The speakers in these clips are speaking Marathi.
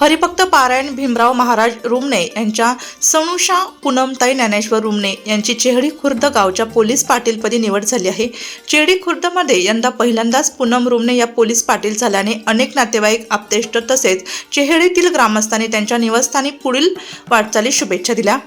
हरिभक्त पारायण भीमराव महाराज रुमणे यांच्या सणुषा पूनमताई ज्ञानेश्वर रुमणे यांची चेहडी खुर्द गावच्या पोलीस पाटीलपदी निवड झाली आहे. चेहडी खुर्दमध्ये यंदा पहिल्यांदाच पूनम रुमणे या पोलीस पाटील झाल्याने अनेक नातेवाईक आपतेष्ट तसेच चेहडीतील ग्रामस्थांनी त्यांच्या निवासस्थानी पुढील वाटचाली शुभेच्छा दिल्या.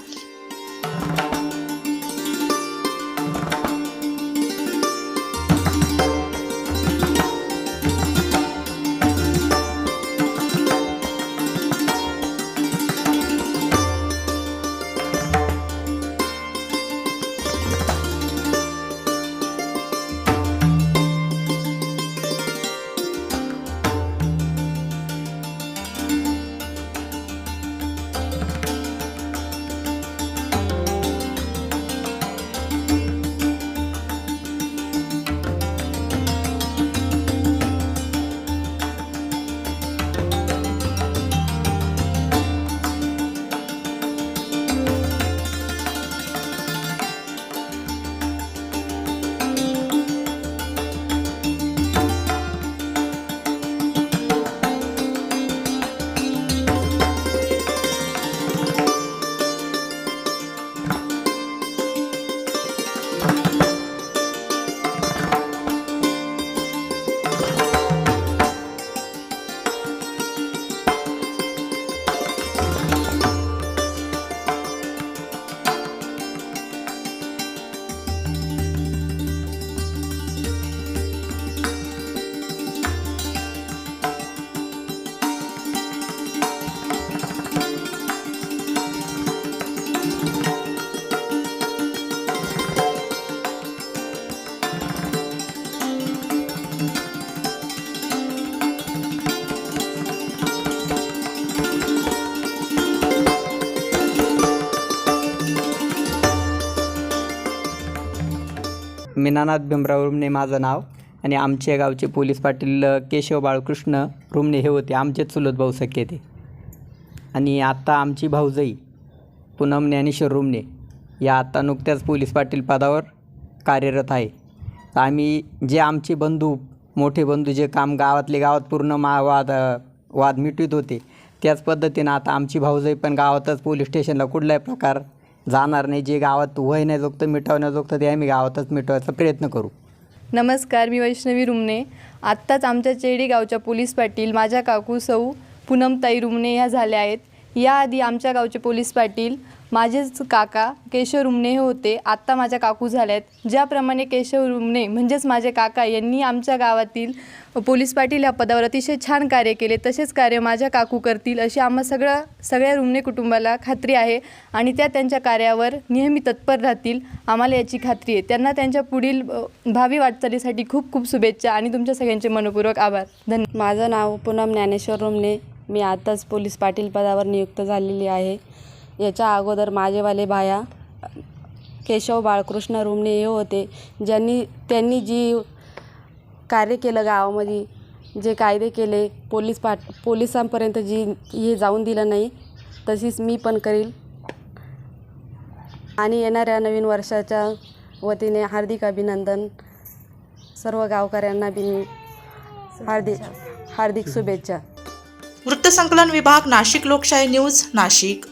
मीनानाथ भीमराव रुमणे माझं नाव. आणि आमच्या गावचे पोलीस पाटील केशव बाळकृष्ण रुमणे हे होते आमचेच चुलत भाऊ सख्खे ते. आणि आत्ता आमची भाऊजाई पूनम ज्ञानेश्वर रुमणे या आत्ता नुकत्याच पोलीस पाटील पदावर कार्यरत आहे. तर आम्ही जे आमचे बंधू मोठे बंधू जे काम गावातले गावात पूर्ण मा वाद वाद मिटवीत होते त्याच पद्धतीनं आता आमची भाऊजाई पण गावातच पोलीस स्टेशनला कुठलाही प्रकार जाणार नाही जे गावात वहिण्याजोगतं मिटवण्याजोगतं ते आम्ही गावातच मिटवायचा प्रयत्न करू. नमस्कार मी वैष्णवी रुमणे. आत्ताच आमच्या चेडी गावच्या पोलीस पाटील माझ्या काकू सौ पूनमताई रुमणे ह्या झाल्या आहेत. याआधी आमच्या गावचे पोलीस पाटील माझेच काका केशव रुमणे हे होते. आत्ता माझ्या काकू झाल्या आहेत ज्याप्रमाणे केशव रुमणे म्हणजेच माझे काका यांनी आमच्या गावातील पोलीस पाटील या पदावर अतिशय छान कार्य केले. तसेच कार्य माझ्या काकू करतील अशी आम्हा सगळं सगळ्या रुमणे कुटुंबाला खात्री आहे आणि त्या त्यांच्या कार्यावर नेहमी तत्पर राहतील. आम्हाला याची खात्री आहे. त्यांना त्यांच्या पुढील भावी वाटचालीसाठी खूप खूप शुभेच्छा आणि तुमच्या सगळ्यांचे मनपूर्वक आभार. धन माझं नाव पूनम ज्ञानेश्वर रुमणे. मी आताच पोलीस पाटील पदावर नियुक्त झालेली आहे. याच्या अगोदर माझेवाले बाया केशव बाळकृष्ण रुमणे हे होते ज्यांनी त्यांनी जी कार्य केलं गावामध्ये जे कायदे केले पोलीस पाट पोलिसांपर्यंत जी हे जाऊन दिलं नाही तशीच मी पण करील. आणि येणाऱ्या नवीन वर्षाच्या वतीने हार्दिक अभिनंदन सर्व गावकऱ्यांना बिन हार्दिक हार्दिक शुभेच्छा. वृत्तसंकलन विभाग नाशिक लोकशाही न्यूज नाशिक.